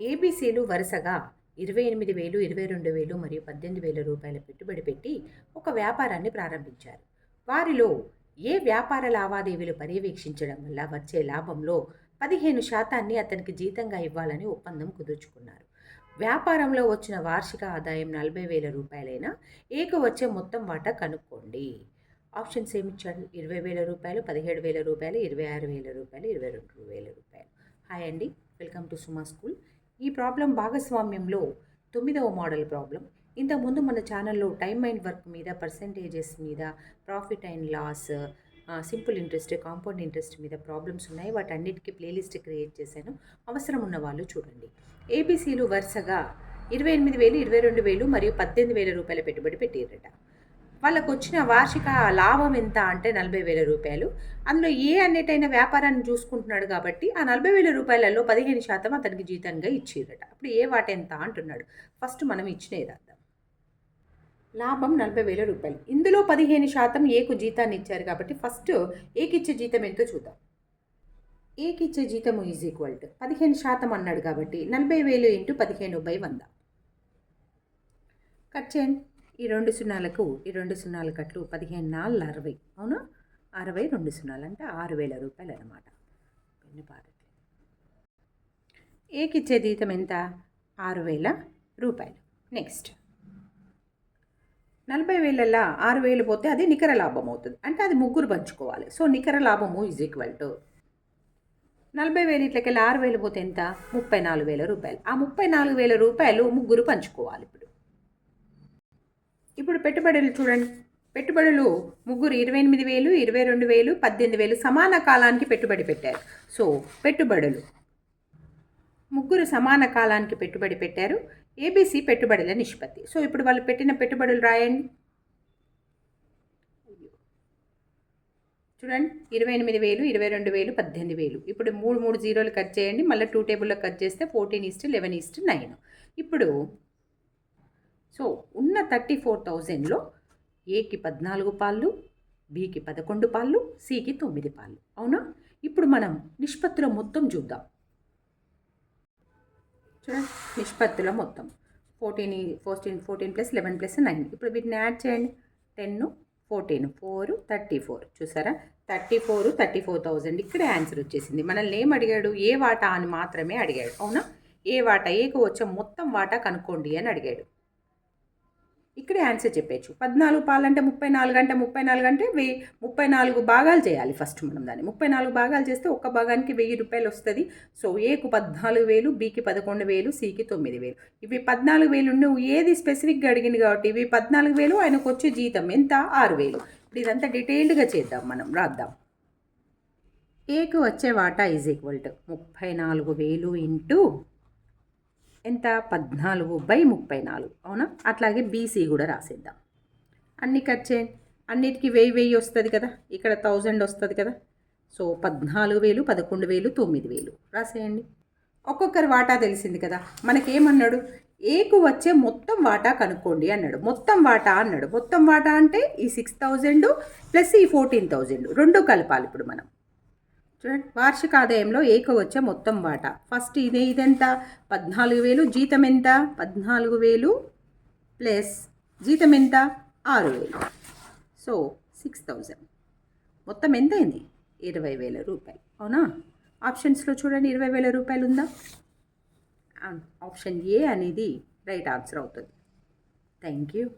ఏబీసీలు వరుసగా ఇరవై ఎనిమిది వేలు ఇరవై రెండు వేలు మరియు పద్దెనిమిది వేల రూపాయల పెట్టుబడి పెట్టి ఒక వ్యాపారాన్ని ప్రారంభించారు. వారిలో ఏ వ్యాపార లావాదేవీలు పర్యవేక్షించడం వల్ల వచ్చే లాభంలో పదిహేను శాతాన్ని అతనికి జీతంగా ఇవ్వాలని ఒప్పందం కుదుర్చుకున్నారు. వ్యాపారంలో వచ్చిన వార్షిక ఆదాయం నలభై వేల రూపాయలైనా ఏక వచ్చే మొత్తం వాటా కనుక్కోండి. ఆప్షన్స్ ఏమిచ్చాడు ఇరవై వేల రూపాయలు పదిహేడు వేల రూపాయలు ఇరవై ఆరు వేల రూపాయలు ఇరవై రెండు వేల రూపాయలు. హాయ్ అండి. Welcome to Suma school. ఈ ప్రాబ్లం భాగస్వామ్యంలో తొమ్మిదవ మోడల్ ప్రాబ్లం. ఇంతకుముందు మన ఛానల్లో టైమ్ అండ్ వర్క్ మీద పర్సంటేజెస్ మీద profit and loss simple interest compound interest మీద ప్రాబ్లమ్స్ ఉన్నాయి. వాటన్నిటికీ ప్లేలిస్ట్ క్రియేట్ చేశాను. అవసరం ఉన్న వాళ్ళు చూడండి. ఏబీసీలు వరుసగా ఇరవై ఎనిమిది వేలు ఇరవై రెండు వేలు మరియు పద్దెనిమిది వేల రూపాయల పెట్టుబడి పెట్టారట వాళ్ళకు వచ్చిన వార్షిక లాభం ఎంత అంటే నలభై వేల రూపాయలు. అందులో ఏ అన్నిటైన వ్యాపారాన్ని చూసుకుంటున్నాడు కాబట్టి ఆ నలభై వేల రూపాయలలో పదిహేను శాతం అతనికి జీతంగా ఇచ్చిరట అప్పుడు ఏ వాట ఎంత అంటున్నాడు. ఫస్ట్ మనం ఇచ్చినది అర్థం? లాభం నలభై వేల రూపాయలు. ఇందులో పదిహేను శాతం ఏకు జీతాన్ని ఇచ్చారు కాబట్టి ఫస్ట్ ఏకిచ్చే జీతం ఎంతో చూద్దాం. ఏకిచ్చే జీతము ఈజ్ ఈక్వల్ టు పదిహేను శాతం అన్నాడు కాబట్టి నలభై వేలు ఇంటూ పదిహేను బై వంద. కట్ చేయండి. ఈ రెండు సున్నాలకు ఈ రెండు సున్నాల కట్లు పదిహేను నాలుగు అరవై. అవునా? అరవై రెండు సున్నాలు అంటే ఆరు వేల రూపాయలు అనమాట పెన్ను పారట్లేదు. ఏకిచ్చే జీతం ఎంత? ఆరు వేల రూపాయలు. నెక్స్ట్. నలభై వేలల్లో ఆరు వేలు పోతే అది నికర లాభం అవుతుంది. అంటే అది ముగ్గురు పంచుకోవాలి. సో నికర లాభము ఈజ్ ఈక్వల్ టు నలభై వేలు ఇట్లకెళ్ళి ఆరు వేలు పోతే ఎంత? ముప్పై నాలుగు వేల రూపాయలు. ఆ ముప్పై నాలుగు వేల రూపాయలు ముగ్గురు పంచుకోవాలి. ఇప్పుడు పెట్టుబడులు చూడండి. పెట్టుబడులు ముగ్గురు ఇరవై ఎనిమిది వేలు ఇరవై రెండు వేలు పద్దెనిమిది వేలు సమాన కాలానికి పెట్టుబడి పెట్టారు. సో పెట్టుబడులు. ముగ్గురు సమాన కాలానికి పెట్టుబడి పెట్టారు. ఏబీసీ పెట్టుబడుల నిష్పత్తి. సో ఇప్పుడు వాళ్ళు పెట్టిన పెట్టుబడులు రాయండి. చూడండి. ఇరవై ఎనిమిది వేలు ఇరవై రెండు వేలు పద్దెనిమిది వేలు. ఇప్పుడు మూడు మూడు జీరోలు కట్ చేయండి. మళ్ళీ టూ టేబుల్లో కట్ చేస్తే fourteen east eleven east nine. ఇప్పుడు సో ఉన్న థర్టీ ఫోర్ థౌజండ్లో ఏకి పద్నాలుగు పాళ్ళు బికి పదకొండు పాళ్ళు సికి తొమ్మిది పాళ్ళు. అవునా? ఇప్పుడు మనం నిష్పత్తుల మొత్తం చూద్దాం. చూడండి నిష్పత్తుల మొత్తం. Fourteen fourteen fourteen plus eleven plus nine. ఇప్పుడు వీటిని యాడ్ చేయండి. Ten fourteen four thirty four. చూసారా? Thirty four thirty four thousand. ఇక్కడే ఆన్సర్ వచ్చేసింది. మనల్ని ఏం అడిగాడు? ఏ వాటా అని మాత్రమే అడిగాడు. అవునా? ఏ వాటా? ఏకు వచ్చే మొత్తం వాటా కనుక్కోండి అని అడిగాడు. ఇక్కడే ఆన్సర్ చెప్పేచ్చు పద్నాలుగు పాలంటే ముప్పై నాలుగు అంటే ముప్పై నాలుగు అంటే వెయ్యి ముప్పై నాలుగు భాగాలు చేయాలి ఫస్ట్ మనం దాన్ని. ముప్పై నాలుగు భాగాలు చేస్తే ఒక్క భాగానికి వెయ్యి రూపాయలు వస్తుంది. సో ఏకు పద్నాలుగు వేలు బీకి పదకొండు వేలు సికి తొమ్మిది వేలు. ఇవి పద్నాలుగు వేలు నువ్వు ఏది స్పెసిఫిక్గా అడిగింది కాబట్టి ఇవి పద్నాలుగు వేలు ఆయనకు వచ్చే జీతం ఎంత? ఆరు వేలు. ఇప్పుడు ఇదంతా డీటెయిల్డ్గా చేద్దాం మనం రాద్దాం. ఏకు వచ్చే వాటా ఈజ్ ఈక్వల్ టు ముప్పై నాలుగు వేలు ఇంటూ ఎంత? పద్నాలుగు బై ముప్పై నాలుగు. అవునా? అట్లాగే బీసీ కూడా రాసేద్దాం. అన్ని కట్ చేయండి అన్నిటికీ వెయ్యి వెయ్యి వస్తుంది కదా? ఇక్కడ థౌజండ్ వస్తుంది కదా? సో పద్నాలుగు వేలు పదకొండు వేలు తొమ్మిది వేలు. రాసేయండి. ఒక్కొక్కరి వాటా తెలిసింది కదా? మనకేమన్నాడు? ఏకు వచ్చే మొత్తం వాటా కనుక్కోండి అన్నాడు. మొత్తం వాటా అన్నాడు. మొత్తం వాటా అంటే ఈ సిక్స్ థౌజండ్ ప్లస్ ఈ ఫోర్టీన్ థౌజండ్ రెండు కలపాలి ఇప్పుడు మనం. చూడండి వార్షిక ఆదాయంలో ఏకవచ్చే మొత్తం వాటా. ఫస్ట్ ఇదే ఇదెంత? పద్నాలుగు వేలు జీతం ఎంత? పద్నాలుగు వేలు ప్లస్ జీతం ఎంత? ఆరు వేలు. So six thousand. మొత్తం ఎంత అయింది? ఇరవై వేల రూపాయలు. అవునా? ఆప్షన్స్లో చూడండి ఇరవై వేల రూపాయలు ఉందా ఆప్షన్ ఏ అనేది రైట్ ఆన్సర్ అవుతుంది. Thank you.